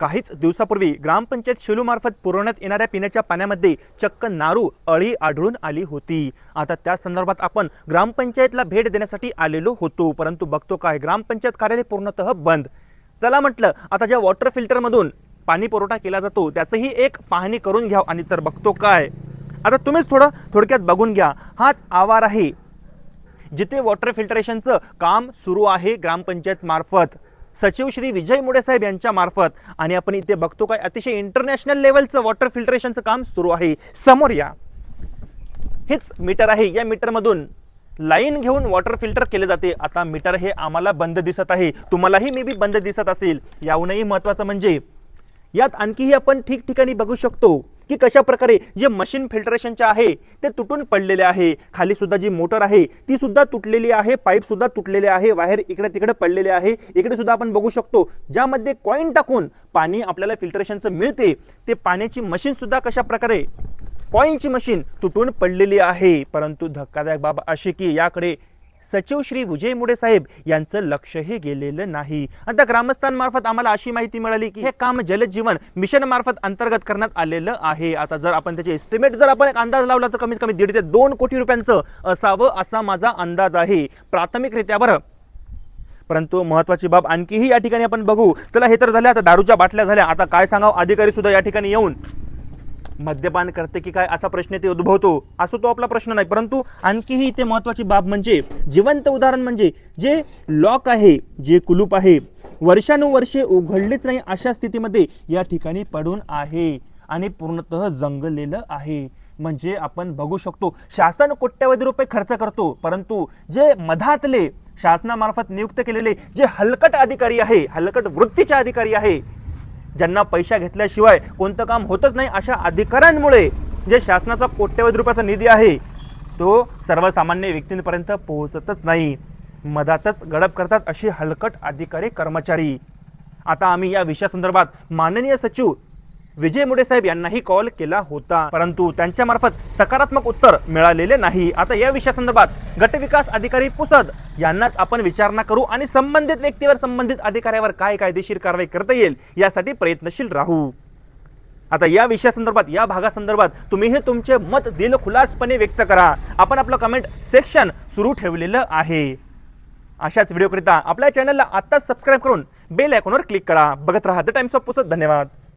काहीच दिवसापूर्वी ग्रामपंचायत शिलूमार्फत पुरवण्यात येणाऱ्या पिण्याच्या पाण्यामध्ये चक्क नारू अळी आढळून आली होती. आता त्या संदर्भात आपण ग्रामपंचायतला भेट देण्यासाठी आलेलो होतो परंतु बघतो काय ग्रामपंचायत कार्यालय पूर्णतः बंद. चला म्हटलं आता ज्या वॉटर फिल्टरमधून पाणी पुरवठा केला जातो त्याचंही एक पाहणी करून घ्या आणि तर बघतो काय. आता तुम्हीच थोडं थोडक्यात बघून घ्या. हाच आवार आहे जिथे वॉटर फिल्टरेशनचं काम सुरू आहे ग्रामपंचायत मार्फत. सचिव श्री विजय मुडे साहेब यांच्या मार्फत. आणि आपण इथे बघतो काय अतिशय इंटरनॅशनल लेवलचं वॉटर फिल्टरेशनचं काम सुरू आहे. समोर या. हेच मीटर आहे. या मीटरमधून लाईन घेऊन वॉटर फिल्टर केले जाते. आता मीटर हे आम्हाला बंद दिसत आहे. तुम्हालाही मे बी बंद दिसत असेल. याहूनही महत्त्वाचं म्हणजे यात आणखीही आपण ठिकठिकाणी बघू शकतो. की कशा प्रकारे जे मशीन फिल्टरेशनचे आहे ते तुटून पडलेले आहे. खाली सुद्धा जी मोटर आहे ती सुद्धा तुटलेली आहे पाईप सुद्धा तुटलेले आहे वायर इकडे तिकडे पडलेले आहे. इकडे सुद्धा आपण बघू शकतो ज्यामध्ये कॉईन टाकून पाणी आपल्याला फिल्टरेशनचं मिळते ते पाण्याची मशीन सुद्धा कशा प्रकारे कॉईनची मशीन तुटून पडलेली आहे. परंतु धक्कादायक बाब अशी की याकडे सचिव श्री विजय मुडे साहेब यांचं लक्षही गेलेलं नाही. आता ग्रामस्थांमार्फत आम्हाला अशी माहिती मिळाली की हे काम जलजीवन मिशन मार्फत अंतर्गत करण्यात आलेलं आहे. आता जर आपण त्याचे एस्टिमेट जर आपण एक अंदाज लावला तर कमीत कमी दीड ते दोन कोटी रुपयांचं असावं असा माझा अंदाज आहे. प्राथमिकरित्या बरं. परंतु महत्वाची बाब आणखीही या ठिकाणी आपण बघू. चला हे तर झालं आता दारूच्या बाटल्या झाल्या. आता काय सांगावं? अधिकारी सुद्धा या ठिकाणी येऊन मद्यपान करते की काय असा प्रश्न ते उद्भवतो असो तो आपला प्रश्न नाही. परंतु आणखीही इथे महत्वाची बाब म्हणजे जिवंत उदाहरण म्हणजे जे लॉक आहे जे कुलूप आहे वर्षानुवर्षे उघडलेच नाही अशा स्थितीमध्ये या ठिकाणी पडून आहे आणि पूर्णतः जंगलेलं आहे. म्हणजे आपण बघू शकतो शासन कोट्यवधी रुपये खर्च करतो परंतु जे मधातले शासनामार्फत नियुक्त केलेले जे हलकट अधिकारी आहे हलकट वृत्तीचे अधिकारी आहे ज्यांना पैसा घेतल्याशिवाय कोणतं काम होतच नाही अशा अधिकाऱ्यांमुळे जे शासनाचा कोट्यवधी रुपयाचा निधी आहे तो सर्वसामान्य व्यक्तींपर्यंत पोहोचतच नाही. मधातच गडप करतात अशी हलकट अधिकारी कर्मचारी. आता आम्ही या विषयासंदर्भात माननीय सचिव विजय मुडे साहेब यांनाही कॉल केला होता. परंतु त्यांच्या मार्फत सकारात्मक उत्तर मिळालेले नाही. आता या विषयासंदर्भात गटविकास अधिकारी पुसद यांनाच आपण विचारणा करू आणि संबंधित व्यक्तीवर संबंधित अधिकाऱ्यावर काय कायदेशीर कारवाई करता येईल यासाठी प्रयत्नशील राहू. आता या विषयासंदर्भात या भागासंदर्भात तुम्ही हे तुमचे मत दिलखुलासपणे व्यक्त करा. आपण आपलं कमेंट सेक्शन सुरू ठेवलेलं आहे. अशाच व्हिडिओकरिता आपल्या चॅनलला आत्ताच सबस्क्राईब करून बेल आयकॉनवर क्लिक करा. बघत राहा द टाइम्स ऑफ पुसत धन्यवाद.